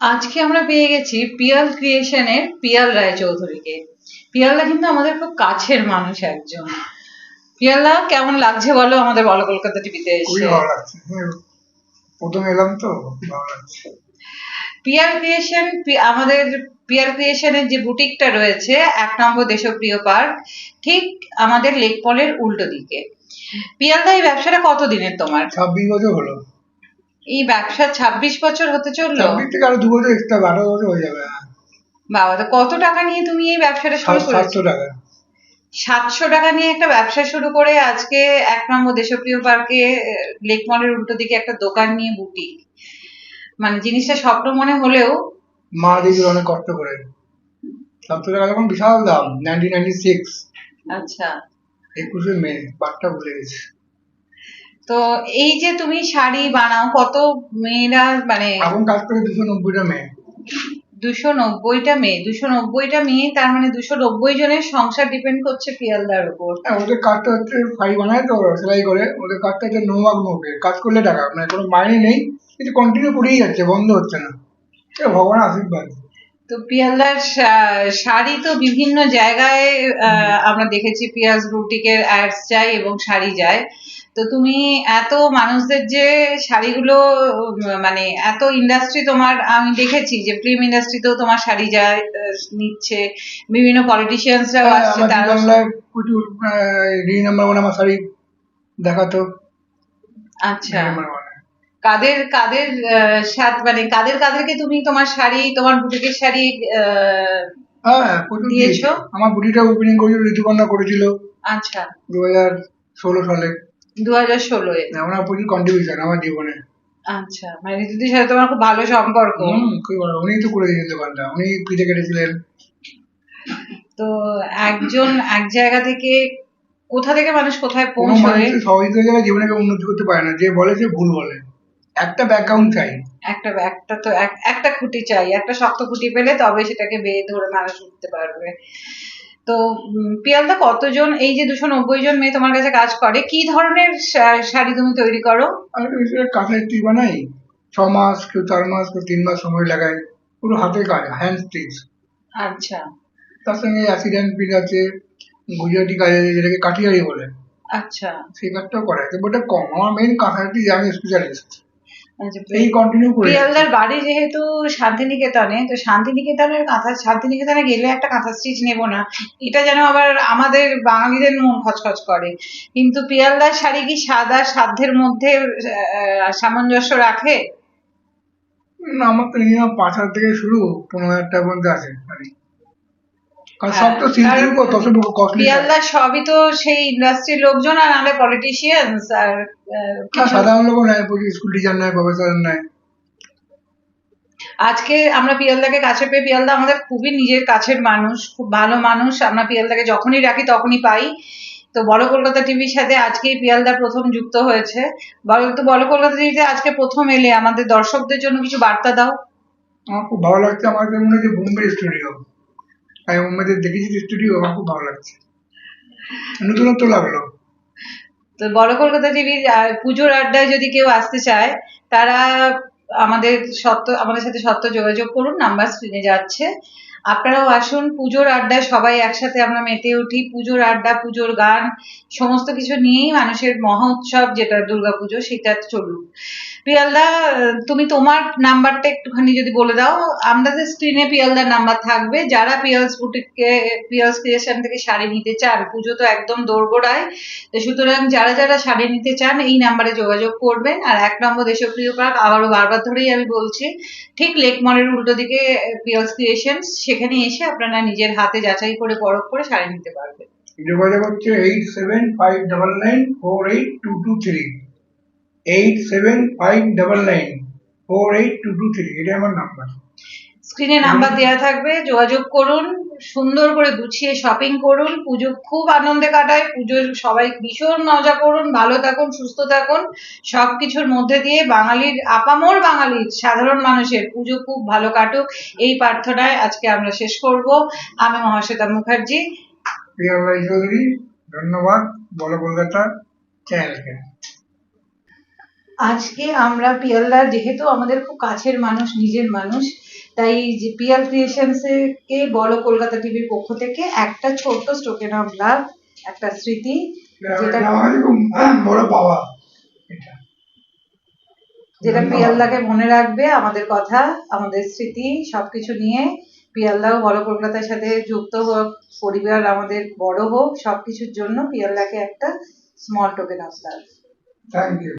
আজকে আমরা পেয়ে গেছি পিয়াল ক্রিয়েশনের পিয়াল রায়চৌধুরীকে। পিয়ালদা কিন্তু আমাদের খুব কাছের মানুষ একজন। পিয়ালদা কেমন লাগছে বলো আমাদের বলো কলকাতা টিভিতে এসে? হ্যাঁ, প্রথম এলাম তো পিয়ার ক্রিয়েশন আমাদের পিয়ার ক্রিয়েশনের যে বুটিকটা রয়েছে এক নম্বর দেশপ্রিয় পার্ক ঠিক আমাদের লেক পলের উল্টো দিকে। পিয়ালদা এই ব্যবসাটা কত দিনের তোমার? ছাব্বিশ বছর হলো। এই ব্যবসা ছাব্বিশ বছর হতে চলল? থেকে আরও দু বছর এক্সট্রা আঠারো বছর হয়ে যাবে। বাবা তো কত টাকা নিয়ে তুমি এই ব্যবসাটা শুরু করেছ সাতশো টাকা। সাতশো টাকা নিয়ে একটা ব্যবসা শুরু করে আজকে এক নম্বর দেশপ্রিয় পার্কে লেক মলের উল্টো দিকে একটা দোকান নিয়ে বুটিক। মানে জিনিসটা স্বপ্ন মনে হলেও মা দিদির অনেক কষ্ট করে। সাতশো টাকা যখন বিশাল দাম নাইনটিন নাইনটি সিক্স আচ্ছা। একুশে মে বারটা ভুলে গেছি। তো এই যে তুমি শাড়ি বানাও কত মেয়েরা মানে এখন কাজ করে দুশো নব্বইটা মেয়ে। দুশো নব্বইটা মেয়ে দুশো নব্বইটা মেয়ে তার মানে দুশো নব্বই জনের সংসার ডিপেন্ড করছে পিয়ালদার উপর। হ্যাঁ ওদের কাজটা হচ্ছে শাড়ি বানায় তো সেলাই করে ওদের কাজটা হচ্ছে নোমাক নোকে কাজ করলে টাকা মানে কোনো মাইনে নেই কিন্তু কন্টিনিউ করেই যাচ্ছে বন্ধ হচ্ছে না। এটা ভগবানের আশীর্বাদ। তো পিয়ালদার শাড়ি তো বিভিন্ন জায়গায় আমরা দেখেছি পিয়াজ বুটিকের অ্যাডস যায় এবং শাড়ি যায়। তো তুমি এত মানুষদের যে শাড়িগুলো মানে এত ইন্ডাস্ট্রি তোমার আমি দেখেছি যে ফিল্ম ইন্ডাস্ট্রিতেও তোমার শাড়ি যায় নিচ্ছে বিভিন্ন পলিটিশিয়ানসরাও হ্যাঁ, আসছে তারা প্রচুর রিং নাম্বার ওয়ান আমার শাড়ি দেখাতো। আচ্ছা। কাদের কাদের সাথ- মানে কাদের কাদেরকে তুমি তোমার শাড়ি তোমার বুটিকের শাড়ি আহ, হ্যাঁ দিয়েছ? আমার বুটিটা ওপেনিং করেছিল ঋতুপর্ণা করেছিল আচ্ছা। দু হাজার ষোলো সালে। দু হাজার ষোলোয় প্রচুর কন্ট্রিবিউশন আমার জীবনে। আচ্ছা মানে ঋতুদির সাথে তোমার খুব ভালো সম্পর্ক। হুম, খুবই ভালো। উনি তো করে দিয়েছেন দোকানটা। উনি ফিতে কেটেছিলেন। তো একজন এক জায়গা থেকে কোথা থেকে মানুষ কোথায় জায়গায় জীবনে উন্নতি করতে পারে না। যে বলে সে ভুল বলে। একটা ব্যাকগ্রাউন্ড চাই। একটা একটা তো এক- একটা খুঁটি চাই। একটা শক্ত খুঁটি পেলে তবে সেটাকে বেয়ে ধরে মানুষ উঠতে পারবে। তো পিয়ালদা কতজন এই যে দুশো নব্বই জন মেয়ে তোমার কাছে কাজ করে কি ধরনের শাড়ি তুমি তৈরি করো? আমি তো বেশিরভাগ কাঁথা স্টিচ বানাই ছ মাস কেউ চার মাস কেউ তিন মাস সময় লাগাই পুরো হাতের কাজ হ্যান্ড স্টিচ আচ্ছা। তার সঙ্গে অ্যাসিডেন্ট পিস আছে গুজরাটি কাজ আছে যেটাকে কাঠিয়ারি বলে। আচ্ছা। সেই কাজটাও করা আছে ওটা কম। আমার মেইন কাঁথা স্টিচ আমি স্পেশালিস্ট এই কন্টিনিউ করে পিয়ালদার বাড়ি যেহেতু শান্তিনিকেতনে তো শান্তিনিকেতনের কাঁথা শান্তিনিকেতনে গেলে একটা কাঁথা স্টিচ নেব না। এটা যেন আবার আমাদের বাঙালিদের মন খচখচ করে। কিন্তু পিয়ালদার শাড়ি কি সাদা সাধ্যের মধ্যে সামঞ্জস্য রাখে? আমার তো পাঁচ হাজার থেকে শুরু পনেরো হাজার টাকা পর্যন্ত আছে সব তো হ্যাঁ, সিল্কের কারণ কস্টলি পিয়ালদার সবই তো সেই ইন্ডাস্ট্রির লোকজন আর নাহলে পলিটিশিয়ানস আর সাধারণ লোকও নেয় স্কুল টিচার নেয় প্রফেসর নেয় আজকে আমরা পিয়ালদাকে কাছে পেয়ে পিয়ালদা আমাদের খুবই নিজের কাছের মানুষ খুব ভালো মানুষ। আমরা পিয়ালদাকে যখনই রাখি তখনই পাই। তো বড় কলকাতা টিভির সাথে আজকেই পিয়ালদা প্রথম যুক্ত হয়েছে। বলো তো বড় কলকাতা টিভিতে আজকে প্রথম এলে আমাদের দর্শকদের জন্য কিছু বার্তা দাও। আমার খুব ভালো লাগছে আমার মনে হচ্ছে বোম্বে স্টুডিও আমি ওমেদের দেখেছি স্টুডিও আমার খুব ভালো লাগছে। নতুনত্ব লাগল। তো বড় কলকাতা টিভির পুজোর আড্ডায় যদি কেউ আসতে চায়, তারা আমাদের সত্য, আমাদের সাথে সত্য যোগাযোগ করুন, নাম্বার স্ক্রিনে যাচ্ছে। আপনারাও আসুন, পুজোর আড্ডায় সবাই একসাথে আমরা মেতে উঠি। পুজোর আড্ডা, পুজোর গান, সমস্ত কিছু নিয়েই মানুষের মহা উৎসব যেটা দুর্গাপুজো সেটা চলুক। পিয়ালদা, তুমি তোমার নাম্বারটা একটুখানি যদি বলে দাও। আমাদের স্ক্রিনে পিয়ালদার নাম্বার থাকবে, যারা পিয়ালস বুটিককে, পিয়ালস ক্রিয়েশন থেকে শাড়ি নিতে চান, পুজো তো একদম দোরগোড়ায়, তো সুতরাং যারা যারা শাড়ি নিতে চান, এই নাম্বারে যোগাযোগ করবেন। আর এক নম্বর দেশপ্রিয় পার্ক আবারও বারবার ধরেই আমি বলছি, ঠিক লেক মলের উল্টো দিকে, পিয়ালস ক্রিয়েশনস সেখানে এসে আপনারা নিজের হাতে যাচাই করে, পরখ করে শাড়ি নিতে পারবেন। যোগাযোগ হচ্ছে eight seven five double nine four eight two two three eight seven five double nine four eight two two three এটাই আমার নাম্বার স্ক্রিনে নাম্বার দেওয়া থাকবে যোগাযোগ করুন সুন্দর করে গুছিয়ে শপিং করুন পুজো খুব আনন্দে কাটায় পুজোর সবাই ভীষণ মজা করুন ভালো থাকুন সুস্থ থাকুন সবকিছুর মধ্যে দিয়ে বাঙালির আপামর বাঙালির সাধারণ মানুষের পুজো খুব ভালো কাটুক এই প্রার্থনায় আজকে আমরা শেষ করব। আমি মহাশ্বেতা মুখার্জি। প্রিয়া রায় চৌধুরী ধন্যবাদ। বলো কলকাতা চ্যানেলকে আজকে আমরা পিয়ালদার যেহেতু আমাদের খুব কাছের মানুষ নিজের মানুষ তাই যে পিয়াল ক্রিয়েশনস কে বড় কলকাতা টিভির পক্ষ থেকে একটা ছোট্ট স্টোকেন অফ লাভ একটা স্মৃতি যেটা আমার বড় পাওয়া যেটা পিয়ালদাকে মনে রাখবে আমাদের কথা আমাদের স্মৃতি সবকিছু নিয়ে। পিয়ালদাও বড় কলকাতার সাথে যুক্ত হোক পরিবার আমাদের বড় হোক সবকিছুর জন্য পিয়ালদাকে একটা small token of love thank you